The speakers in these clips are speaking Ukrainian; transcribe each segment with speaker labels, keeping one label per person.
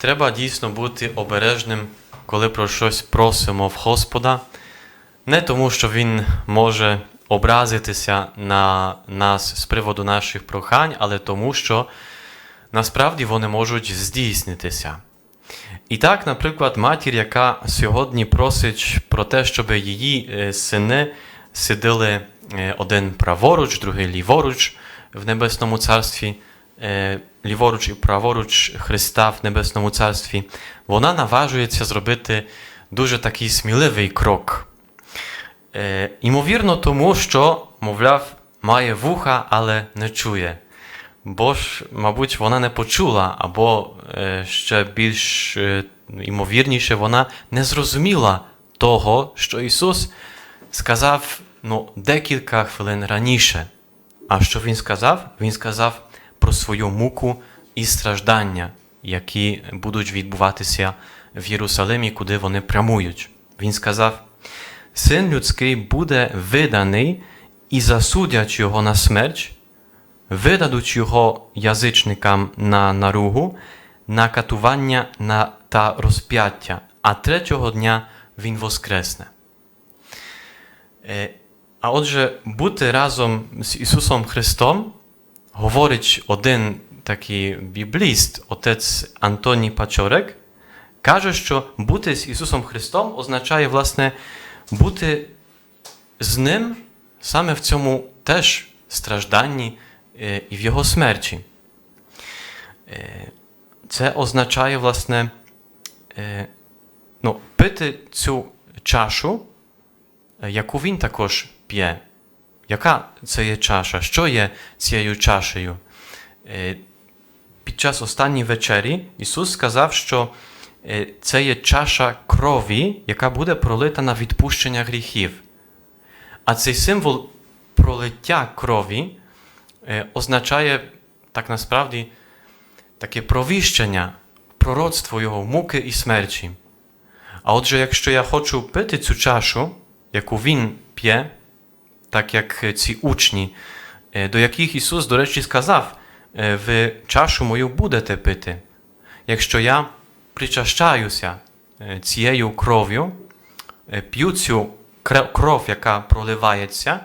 Speaker 1: треба дійсно бути обережним, коли про щось просимо в Господа, не тому, що Він може образитися на нас з приводу наших прохань, але тому, що насправді вони можуть здійснитися. І так, наприклад, матір, яка сьогодні просить про те, щоб її е, сини сиділи е, один праворуч, другий ліворуч в Небесному Царстві, ліворуч і праворуч Христа в Небесному Царстві, вона наважується зробити дуже такий сміливий крок. Е, Імовірно, тому що, мовляв, має вуха, але не чує. Бо ж, мабуть, вона не почула, або е, ще більш е, імовірніше, вона не зрозуміла того, що Ісус сказав ну, декілька хвилин раніше. А що Він сказав? Він сказав про свою муку і страждання, які будуть відбуватися в Єрусалимі, куди вони прямують. Він сказав: Син людський буде виданий і засудять його на смерть, видадуть його язичникам на наругу, на катування на, та розп'яття, а третього дня він воскресне. Е, А отже, бути разом з Ісусом Христом, говорить один такий бібліст, отець Антоній Пачорек, каже, що бути з Ісусом Христом означає, власне, бути з Ним саме в цьому теж стражданні е, і в Його смерті. Е, Це означає, власне, е, ну, пити цю чашу, яку він також п'є. Яка це є чаша? Що є цією чашею? Е, Під час останньої вечері Ісус сказав, що е, це є чаша крові, яка буде пролита на відпущення гріхів. А цей символ пролиття крові е, означає так насправді таке провіщення, пророцтво Його муки і смерті. А отже, якщо я хочу пити цю чашу, яку Він п'є, так як ці учні, е, до яких Ісус, до речі, сказав, е, ви чашу мою будете пити. Якщо я причащаюся е, цією кров'ю, е, п'ю цю кров, яка проливається,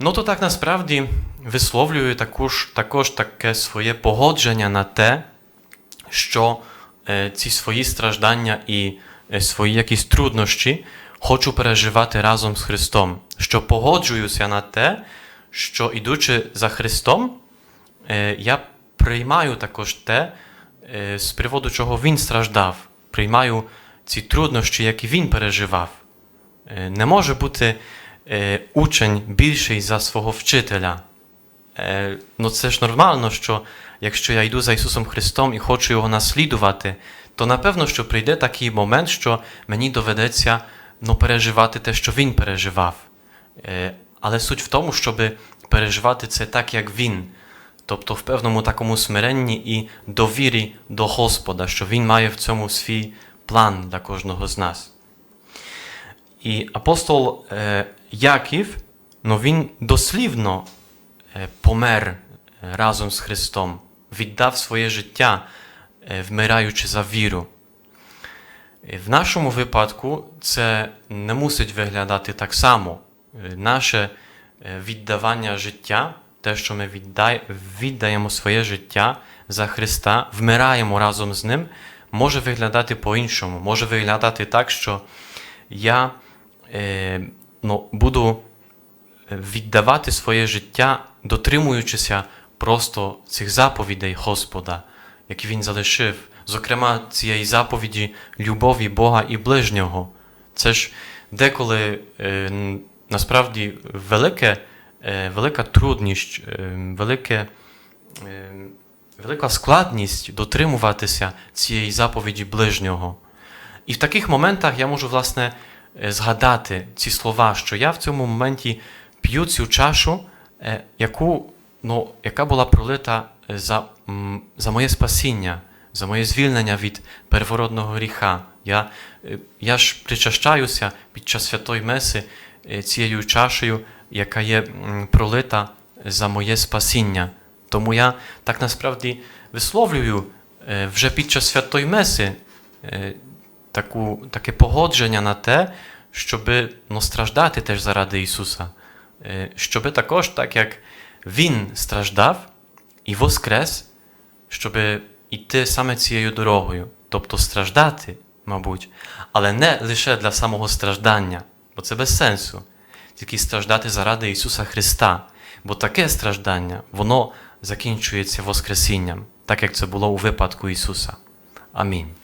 Speaker 1: ну то так насправді висловлюю також, також таке своє погодження на те, що е, ці свої страждання і е, свої якісь труднощі хочу переживати разом з Христом, що погоджуюся на те, що ідучи за Христом, е, я приймаю також те, е, з приводу чого Він страждав, приймаю ці труднощі, які Він переживав. Е, Не може бути учень більший за свого вчителя. Ну це ж нормально, що якщо я йду за Ісусом Христом і хочу Його наслідувати, то напевно, що прийде такий момент, що мені доведеться ну, переживати те, що Він переживав. Е, Але суть в тому, щоб переживати це так, як Він, тобто в певному такому смиренні і довірі до Господа, що Він має в цьому свій план для кожного з нас. І апостол е, Яків, ну, він дослівно е, помер разом з Христом, віддав своє життя, вмираючи за віру. В нашому випадку це не мусить виглядати так само. Е, Наше е, віддавання життя, те, що ми віддаємо своє життя за Христа, вмираємо разом з Ним, може виглядати по-іншому. Може виглядати так, що я е, ну, буду віддавати своє життя, дотримуючися просто цих заповідей Господа, які Він залишив, зокрема цієї заповіді любові Бога і ближнього. Це ж деколи е, насправді велике, е, велика трудність, е, велике, велика складність дотримуватися цієї заповіді ближнього. І в таких моментах я можу, власне, згадати ці слова, що я в цьому моменті п'ю цю чашу, яку, ну, яка була пролита за, за моє спасіння, за моє звільнення від первородного гріха. Я, е, я ж причащаюся під час святої Меси е, цією чашею, яка є пролита за моє спасіння. Тому я так насправді висловлюю е, вже під час святої Меси таку, таке погодження на те, щоб ну, страждати теж заради Ісуса. Е, Щоб також, так як Він страждав і воскрес, щоб йти саме цією дорогою, тобто страждати, мабуть, але не лише для самого страждання, бо це без сенсу, тільки страждати заради Ісуса Христа. Бо таке страждання, воно закінчується Воскресінням, так як це було у випадку Ісуса. Амінь.